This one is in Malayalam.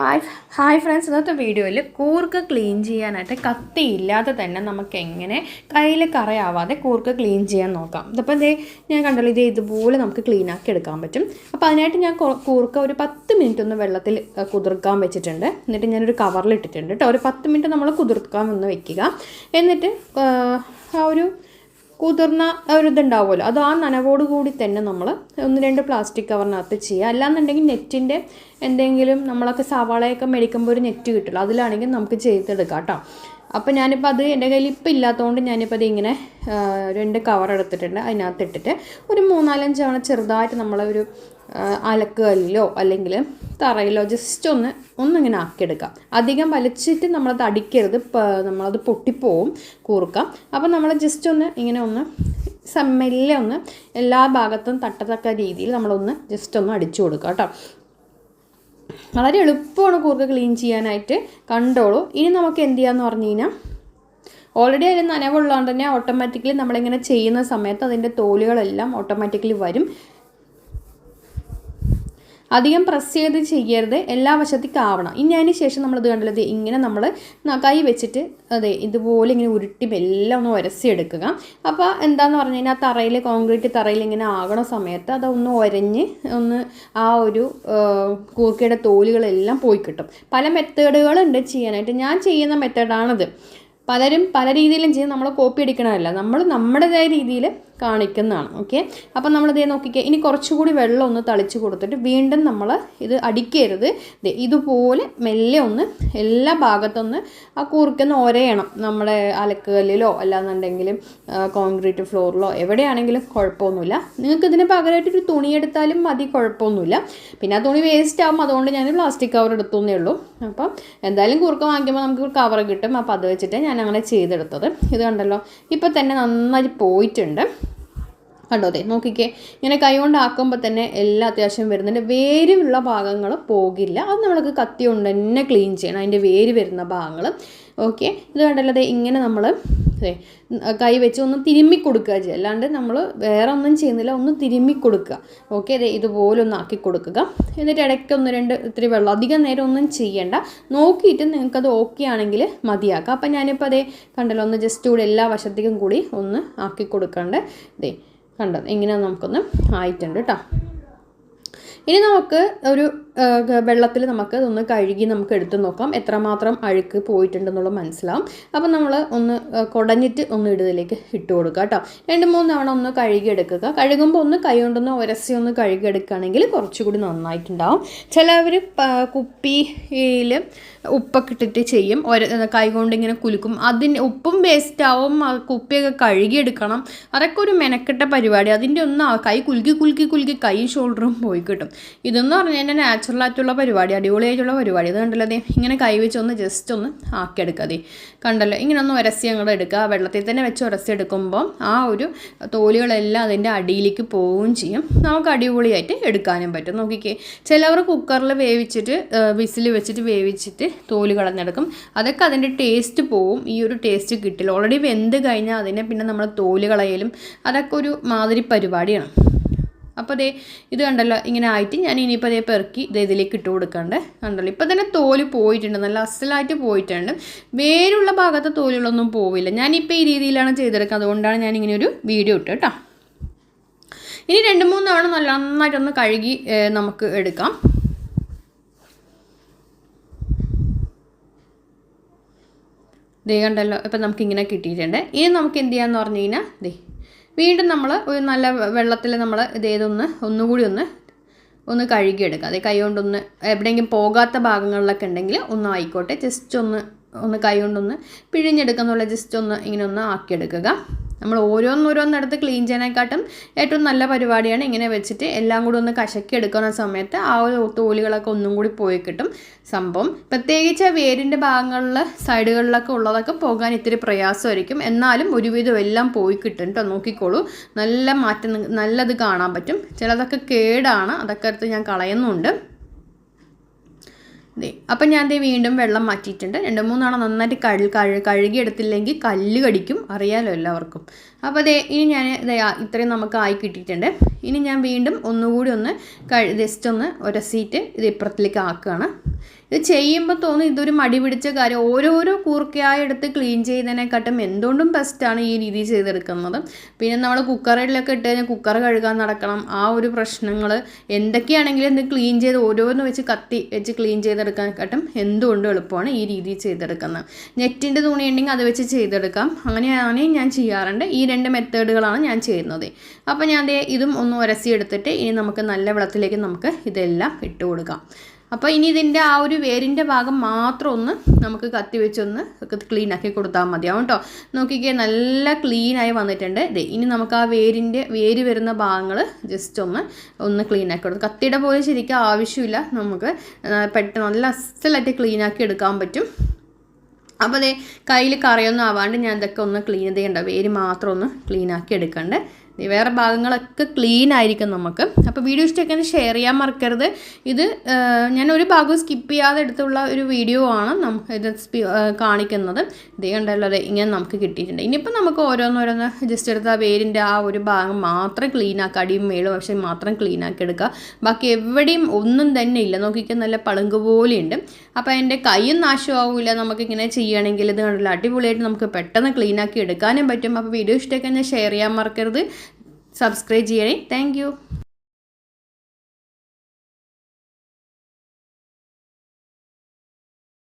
ഹായ് ഹായ് ഫ്രണ്ട്സ് ഇന്നത്തെ വീഡിയോയിൽ കൂർക്ക് ക്ലീൻ ചെയ്യാനായിട്ട് കത്തി ഇല്ലാതെ തന്നെ നമുക്ക് എങ്ങനെ കയ്യിൽ കറയാവാതെ കൂർക്ക് ക്ലീൻ ചെയ്യാൻ നോക്കാം. ഇതിപ്പോൾ ഇതേ ഞാൻ കണ്ടല്ലോ ഇതേ ഇതുപോലെ നമുക്ക് ക്ലീൻ ആക്കി എടുക്കാൻ പറ്റും. അപ്പോൾ അതിനായിട്ട് ഞാൻ കൂർക്ക് ഒരു പത്ത് മിനിറ്റ് ഒന്ന് വെള്ളത്തിൽ കുതിർക്കാൻ വെച്ചിട്ടുണ്ട്. എന്നിട്ട് ഞാനൊരു കവറിൽ ഇട്ടിട്ടുണ്ട് കേട്ടോ ഒരു പത്ത് മിനിറ്റ് നമ്മൾ കുതിർക്കാൻ ഒന്ന് വെക്കുക. എന്നിട്ട് ആ ഒരു കുതിർന്ന ഒരിതുണ്ടാവുമല്ലോ. അത് ആ നനവോട് കൂടി തന്നെ നമ്മൾ ഒന്ന് രണ്ട് പ്ലാസ്റ്റിക് കവറിനകത്ത് ചെയ്യുക. അല്ലാന്നുണ്ടെങ്കിൽ നെറ്റിന്റെ എന്തെങ്കിലും നമ്മളൊക്കെ സവാളയൊക്കെ മേടിക്കുമ്പോൾ ഒരു നെറ്റ് കിട്ടുള്ളൂ അതിലാണെങ്കിൽ നമുക്ക് ചെയ്തെടുക്കാം കേട്ടോ. അപ്പോൾ ഞാനിപ്പോൾ അത് എന്റെ കയ്യിൽ ഇപ്പം ഇല്ലാത്തതുകൊണ്ട് ഞാനിപ്പോൾ അത് ഇങ്ങനെ രണ്ട് കവർ എടുത്തിട്ടുണ്ട്. അതിനകത്ത് ഇട്ടിട്ട് ഒരു മൂന്നാലഞ്ച് തവണ ചെറുതായിട്ട് നമ്മളൊരു അലക്കുകല്ലിലോ അല്ലെങ്കിൽ തറയിലോ ജസ്റ്റ് ഒന്ന് ഒന്നിങ്ങനെ ആക്കിയെടുക്കാം അധികം വലിച്ചിട്ട് നമ്മളത് അടിക്കരുത്. നമ്മളത് പൊട്ടിപ്പോവും കൂർക്ക. അപ്പോൾ നമ്മൾ ജസ്റ്റ് ഒന്ന് ഇങ്ങനെ ഒന്ന് സമ്മെല്ലെ മെല്ലെ ഒന്ന് എല്ലാ ഭാഗത്തും തട്ടത്തക്ക രീതിയിൽ നമ്മളൊന്ന് ജസ്റ്റ് ഒന്ന് അടിച്ചു കൊടുക്കുക കേട്ടോ. വളരെ എളുപ്പമാണ് കൂർക്ക ക്ലീൻ ചെയ്യാനായിട്ട്. കണ്ടോളൂ. ഇനി നമുക്ക് എന്ത് ചെയ്യാന്ന് പറഞ്ഞു കഴിഞ്ഞാൽ ഓൾറെഡി അതിൽ നനവുള്ളതുകൊണ്ട് തന്നെ ഓട്ടോമാറ്റിക്കലി നമ്മളിങ്ങനെ ചെയ്യുന്ന സമയത്ത് അതിന്റെ തോലുകളെല്ലാം ഓട്ടോമാറ്റിക്കലി വരും. അധികം പ്രസ് ചെയ്ത് ചെയ്യരുത്. എല്ലാ വശത്തേക്കും ആവണം. ഇനി അതിന് ശേഷം ഇത് കണ്ടല്ലോ? ഇങ്ങനെ നമ്മൾ കൈ വെച്ചിട്ട് അതെ ഇതുപോലെ ഇങ്ങനെ ഉരുട്ടി എല്ലാം ഒന്ന് ഉരസിയെടുക്കുക അപ്പോൾ എന്താന്ന് പറഞ്ഞു കഴിഞ്ഞാൽ ആ തറയിൽ കോൺക്രീറ്റ് തറയിൽ ഇങ്ങനെ ആകണ സമയത്ത് അതൊന്ന് ഉരഞ്ഞ് ഒന്ന് ആ ഒരു കൂർക്കയുടെ തോലുകളെല്ലാം പോയി കിട്ടും. പല മെത്തേഡുകളുണ്ട് ചെയ്യാനായിട്ട്. ഞാൻ ചെയ്യുന്ന മെത്തേഡാണിത്. പലരും പല രീതിയിലും ചെയ്ത് നമ്മൾ കോപ്പി അടിക്കണമല്ല നമ്മൾ നമ്മുടേതായ രീതിയിൽ കാണിക്കുന്നതാണ് ഓക്കെ അപ്പം നമ്മൾ ഇതേ നോക്കിക്കുക ഇനി കുറച്ചുകൂടി വെള്ളം ഒന്ന് തളിച്ച് കൊടുത്തിട്ട് വീണ്ടും നമ്മൾ ഇത് അടിക്കരുത്. ഇതുപോലെ മെല്ലെ ഒന്ന് എല്ലാ ഭാഗത്തൊന്ന് ആ കൂർക്കൊന്ന് ഒരയണം നമ്മുടെ അലക്കുകല്ലിലോ അല്ലാന്നുണ്ടെങ്കിൽ കോൺക്രീറ്റ് ഫ്ലോറിലോ എവിടെയാണെങ്കിലും കുഴപ്പമൊന്നുമില്ല. നിങ്ങൾക്ക് ഇതിന് പകരമായിട്ട് ഒരു തുണി എടുത്താലും മതി കുഴപ്പമൊന്നുമില്ല. പിന്നെ ആ തുണി വേസ്റ്റ് ആകും അതുകൊണ്ട് ഞാൻ പ്ലാസ്റ്റിക് കവർ എടുത്തുന്നേ ഉള്ളൂ. അപ്പം എന്തായാലും കുറുക്ക വാങ്ങിക്കുമ്പോൾ നമുക്ക് കവർ കിട്ടും അപ്പോൾ അത് വെച്ചിട്ട് ഞാൻ അങ്ങനെ ചെയ്തെടുത്തത്. ഇത് കണ്ടല്ലോ ഇപ്പോൾ തന്നെ നന്നായി പോയിട്ടുണ്ട്. കണ്ടോ അതെ നോക്കിക്കേ. ഇങ്ങനെ കൈ കൊണ്ട് ആക്കുമ്പോൾ തന്നെ എല്ലാ അത്യാവശ്യം വരുന്നുണ്ട്. വേരുള്ള ഭാഗങ്ങൾ പോകില്ല. അത് നമ്മൾക്ക് കത്തി കൊണ്ട് തന്നെ ക്ലീൻ ചെയ്യണം. അതിന്റെ വേര് വരുന്ന ഭാഗങ്ങൾ ഓക്കെ ഇത് കണ്ടല്ലോ ഇങ്ങനെ നമ്മൾ കൈ വെച്ച് ഒന്ന് തിരുമ്മി കൊടുക്കുക ചെയ്യുക അല്ലാണ്ട് നമ്മൾ വേറെ ഒന്നും ചെയ്യുന്നില്ല. ഒന്ന് തിരുമ്മി കൊടുക്കുക. ഓക്കെ അതെ ഇതുപോലെ ഒന്ന് ആക്കി കൊടുക്കുക. എന്നിട്ട് ഇടയ്ക്ക് ഒന്ന് രണ്ട് ഇത്തിരി വെള്ളം. അധികം നേരം ഒന്നും ചെയ്യേണ്ട. നോക്കിയിട്ട് നിങ്ങൾക്കത് ഓക്കെ ആണെങ്കിൽ മതിയാക്കാം. അപ്പം ഞാനിപ്പോൾ അതേ കണ്ടല്ലോ ഒന്ന് ജസ്റ്റ് കൂടി എല്ലാ വശത്തേക്കും കൂടി ഒന്ന് ആക്കി കൊടുക്കണ്ട്. ദേ കണ്ടത്. ഇങ്ങനെ നമുക്കൊന്ന് ആയിട്ടുണ്ട് കേട്ടോ ഇനി നമുക്ക് ഒരു വെള്ളത്തിൽ നമുക്ക് ഒന്ന് കഴുകി നമുക്ക് എടുത്ത് നോക്കാം. എത്രമാത്രം അഴുക്ക് പോയിട്ടുണ്ടെന്നുള്ളത് മനസ്സിലാവും. അപ്പം നമ്മൾ ഒന്ന് കുടഞ്ഞിട്ട് ഒന്ന് ഇടതിലേക്ക് ഇട്ട് കൊടുക്കുക കേട്ടോ. രണ്ട് മൂന്ന് തവണ ഒന്ന് കഴുകിയെടുക്കുക. കഴുകുമ്പോൾ ഒന്ന് കൈ കൊണ്ടൊന്ന് ഉരസി ഒന്ന് കഴുകിയെടുക്കുകയാണെങ്കിൽ കുറച്ചുകൂടി നന്നായിട്ടുണ്ടാവും. ചിലവർ കുപ്പിയിൽ ഉപ്പൊക്കെ ഇട്ടിട്ട് ചെയ്യും. ഒരു കൈ ഇങ്ങനെ കുലുക്കും. അതിന് ഉപ്പും വേസ്റ്റ് ആവും. കുപ്പിയൊക്കെ കഴുകിയെടുക്കണം. അതൊക്കെ ഒരു മെനക്കെട്ട പരിപാടി. അതിന്റെ ഒന്ന് കൈ കുലുക്കി കുലുക്കി കുലുക്കി കൈ ഷോൾഡറും പോയി കിട്ടും. ഇതെന്ന് പറഞ്ഞു കഴിഞ്ഞാൽ നാച്ചുറൽ ആയിട്ടുള്ള പരിപാടി അടിപൊളിയായിട്ടുള്ള പരിപാടി. ഇത് കണ്ടല്ലോ ഇങ്ങനെ കൈ വെച്ച് ഒന്ന് ജസ്റ്റ് ഒന്ന് ആക്കിയെടുക്കുക ദേ. കണ്ടല്ലോ ഇങ്ങനെ ഒന്ന് ഉരസി അങ്ങോട്ട് എടുക്കുക വെള്ളത്തിൽ തന്നെ വെച്ച് ഉരസി എടുക്കുമ്പോൾ ആ ഒരു തോലുകളെല്ലാം അതിന്റെ അടിയിലേക്ക് പോവുകയും ചെയ്യും. നമുക്ക് അടിപൊളിയായിട്ട് എടുക്കാനും പറ്റും. നോക്കിക്കേ ചിലവർ കുക്കറിൽ വേവിച്ചിട്ട് വിസിൽ വെച്ചിട്ട് വേവിച്ചിട്ട് തോൽ കളഞ്ഞെടുക്കും. അതൊക്കെ അതിന്റെ ടേസ്റ്റ് പോവും. ഈ ഒരു ടേസ്റ്റ് കിട്ടില്ല. ഓൾറെഡി വെന്ത് കഴിഞ്ഞാൽ അതിനെ പിന്നെ നമ്മൾ തോൽ കളയലും അതൊക്കെ ഒരു മാതിരി പരിപാടിയാണ്. അപ്പോൾ ദേ ഇത് കണ്ടല്ലോ ഇങ്ങനെ ആയിട്ട് ഞാൻ ഇനിയിപ്പോൾ അതേ പെറുക്കി ഇത് ഇതിലേക്ക് ഇട്ട് കൊടുക്കണ്ടേ. കണ്ടല്ലോ ഇപ്പോൾ തന്നെ തോൽ പോയിട്ടുണ്ട് നല്ല അസലായിട്ട് പോയിട്ടുണ്ട്. വേരുള്ള ഭാഗത്തെ തോലുകളൊന്നും പോവില്ല. ഞാനിപ്പോൾ ഈ രീതിയിലാണ് ചെയ്തെടുക്കുക അതുകൊണ്ടാണ് ഞാൻ ഇങ്ങനെ ഒരു വീഡിയോ ഇട്ട് കേട്ടോ. ഇനി രണ്ട് മൂന്ന് തവണ നല്ല നന്നായിട്ടൊന്ന് കഴുകി നമുക്ക് എടുക്കാം. ദേ കണ്ടല്ലോ ഇപ്പം നമുക്കിങ്ങനെ കിട്ടിയിട്ടുണ്ട്. ഇനി നമുക്ക് എന്ത് ചെയ്യാന്ന് പറഞ്ഞു കഴിഞ്ഞാൽ ദേ വീണ്ടും നമ്മൾ ഒരു നല്ല വെള്ളത്തിൽ നമ്മൾ ഇതേതൊന്ന് ഒന്നുകൂടി ഒന്ന് ഒന്ന് കഴുകിയെടുക്കുക. അതായത് കൈ കൊണ്ടൊന്ന് എവിടെയെങ്കിലും പോകാത്ത ഭാഗങ്ങളിലൊക്കെ ഉണ്ടെങ്കിൽ ഒന്ന് ആയിക്കോട്ടെ. ജസ്റ്റ് ഒന്ന് ഒന്ന് കൈ കൊണ്ടൊന്ന് പിഴിഞ്ഞെടുക്കുന്നുള്ള ജസ്റ്റ് ഒന്ന് ഇങ്ങനെ ഒന്ന് ആക്കിയെടുക്കുക. നമ്മൾ ഓരോന്നോരോന്നെടുത്ത് ക്ലീൻ ചെയ്യാനേക്കാട്ടും ഏറ്റവും നല്ല പരിപാടിയാണ് ഇങ്ങനെ വെച്ചിട്ട് എല്ലാം കൂടി ഒന്ന് കശക്കി എടുക്കുന്ന സമയത്ത് ആ ഒരു തോലുകളൊക്കെ ഒന്നും കൂടി പോയി കിട്ടും. സംഭവം പ്രത്യേകിച്ച് ആ വേരിന്റെ ഭാഗങ്ങളിൽ സൈഡുകളിലൊക്കെ ഉള്ളതൊക്കെ പോകാൻ ഇത്തിരി പ്രയാസമായിരിക്കും. എന്നാലും ഒരുവിധം എല്ലാം പോയി കിട്ടും കേട്ടോ നോക്കിക്കോളൂ. നല്ല മാറ്റം നല്ലത് കാണാൻ പറ്റും. ചിലതൊക്കെ കേടാണ് അതൊക്കെ എടുത്ത് ഞാൻ കളയുന്നുണ്ട്. ദേ അപ്പം ഞാൻ ദേ വീണ്ടും വെള്ളം മാറ്റിയിട്ടുണ്ട്. രണ്ട് മൂന്നാണ് നന്നായിട്ട് കഴു കഴു കഴുകിയെടുത്തില്ലെങ്കിൽ കല്ല് കടിക്കും. അറിയാലോ എല്ലാവർക്കും. അപ്പോൾ ദേ ഇനി ഞാൻ ഇത്രയും നമുക്ക് ആയി കിട്ടിയിട്ടുണ്ട്. ഇനി ഞാൻ വീണ്ടും ഒന്നുകൂടി ഒന്ന് ജസ്റ്റ് ഒന്ന് ഒരസീറ്റ് ഇത് ഇപ്പുറത്തിലേക്ക് ആക്കുകയാണ്. ഇത് ചെയ്യുമ്പോൾ തോന്നും ഇതൊരു മടി പിടിച്ച കാര്യം. ഓരോരോ കൂർക്കയായി എടുത്ത് ക്ലീൻ ചെയ്യുന്നതിനെക്കാട്ടും എന്തുകൊണ്ടും ബെസ്റ്റാണ് ഈ രീതി ചെയ്തെടുക്കുന്നത്. പിന്നെ നമ്മൾ കുക്കറിലൊക്കെ ഇട്ട് കഴിഞ്ഞാൽ കുക്കർ കഴുകാൻ നടക്കണം. ആ ഒരു പ്രശ്നങ്ങൾ എന്തൊക്കെയാണെങ്കിലും ഇത് ക്ലീൻ ചെയ്ത് ഓരോന്ന് വെച്ച് കത്തി വെച്ച് ക്ലീൻ ചെയ്തെടുക്കാനെക്കാട്ടും എന്തുകൊണ്ടും എളുപ്പമാണ് ഈ രീതി ചെയ്തെടുക്കുന്നത്. നെറ്റിന്റെ തുണി ഉണ്ടെങ്കിൽ അത് വെച്ച് ചെയ്തെടുക്കാം. അങ്ങനെയാണ് ഞാൻ ചെയ്യാറുണ്ട്. ഈ രണ്ട് മെത്തേഡുകളാണ് ഞാൻ ചെയ്യുന്നത്. അപ്പോൾ ഞാൻ ഇതും ഒന്ന് ഉരസിയെടുത്തിട്ട് ഇനി നമുക്ക് നല്ല വെള്ളത്തിലേക്ക് നമുക്ക് ഇതെല്ലാം ഇട്ട് കൊടുക്കാം. അപ്പോൾ ഇനി ഇതിന്റെ ആ ഒരു വേരിന്റെ ഭാഗം മാത്രം ഒന്ന് നമുക്ക് കത്തി വെച്ചൊന്ന് ക്ലീൻ ആക്കി കൊടുത്താൽ മതിയാവും കേട്ടോ നോക്കിക്കേ നല്ല ക്ലീനായി വന്നിട്ടുണ്ട്. ഇതേ ഇനി നമുക്ക് ആ വേരിന്റെ വേര് വരുന്ന ഭാഗങ്ങൾ ജസ്റ്റ് ഒന്ന് ഒന്ന് ക്ലീൻ ആക്കി കൊടുക്കും. കത്തിയുടെ പോലെ ശരിക്കും ആവശ്യമില്ല നമുക്ക്. പെട്ടെന്ന് നല്ല അസലായിട്ട് ക്ലീൻ ആക്കി എടുക്കാൻ പറ്റും. അപ്പോൾ അതേ കയ്യിൽ കറിയൊന്നും ആവാണ്ട് ഞാൻ ഇതൊക്കെ ഒന്ന് ക്ലീൻ ചെയ്യണ്ട. വേര് മാത്രം ഒന്ന് ക്ലീൻ ആക്കി എടുക്കണ്ട്. വേറെ ഭാഗങ്ങളൊക്കെ ക്ലീൻ ആയിരിക്കും നമുക്ക്. അപ്പോൾ വീഡിയോ ഇഷ്ടമൊക്കെ ഷെയർ ചെയ്യാൻ മറക്കരുത്. ഇത് ഞാൻ ഒരു ഭാഗവും സ്കിപ്പ് ചെയ്യാതെ എടുത്തുള്ള ഒരു വീഡിയോ ആണ് നമുക്ക് ഇത് കാണിക്കുന്നത്. ഇതേ കണ്ടല്ലോ ഇങ്ങനെ നമുക്ക് കിട്ടിയിട്ടുണ്ട്. ഇനിയിപ്പോൾ നമുക്ക് ഓരോന്നോരോന്ന് ജസ്റ്റ് എടുത്ത് വേരിന്റെ ആ ഒരു ഭാഗം മാത്രം ക്ലീൻ ആക്കുക അടിയും മേളും പക്ഷേ മാത്രം ക്ലീൻ ആക്കി എടുക്കുക ബാക്കി എവിടെയും ഒന്നും തന്നെ ഇല്ല. നോക്കിക്കാൻ നല്ല പളുങ്ക് പോലെയുണ്ട്. അപ്പോൾ എന്റെ കൈയും നാശമാവില്ല നമുക്കിങ്ങനെ ചെയ്യുകയാണെങ്കിൽ ഇത് കണ്ടല്ലോ അടിപൊളിയായിട്ട് നമുക്ക് പെട്ടെന്ന് ക്ലീൻ ആക്കി എടുക്കാനും പറ്റും. അപ്പോൾ വീഡിയോ ഇഷ്ടമൊക്കെ ഞാൻ ഷെയർ ചെയ്യാൻ മറക്കരുത്. സബ്സ്ക്രൈബ് ചെയ്യണേ. താങ്ക്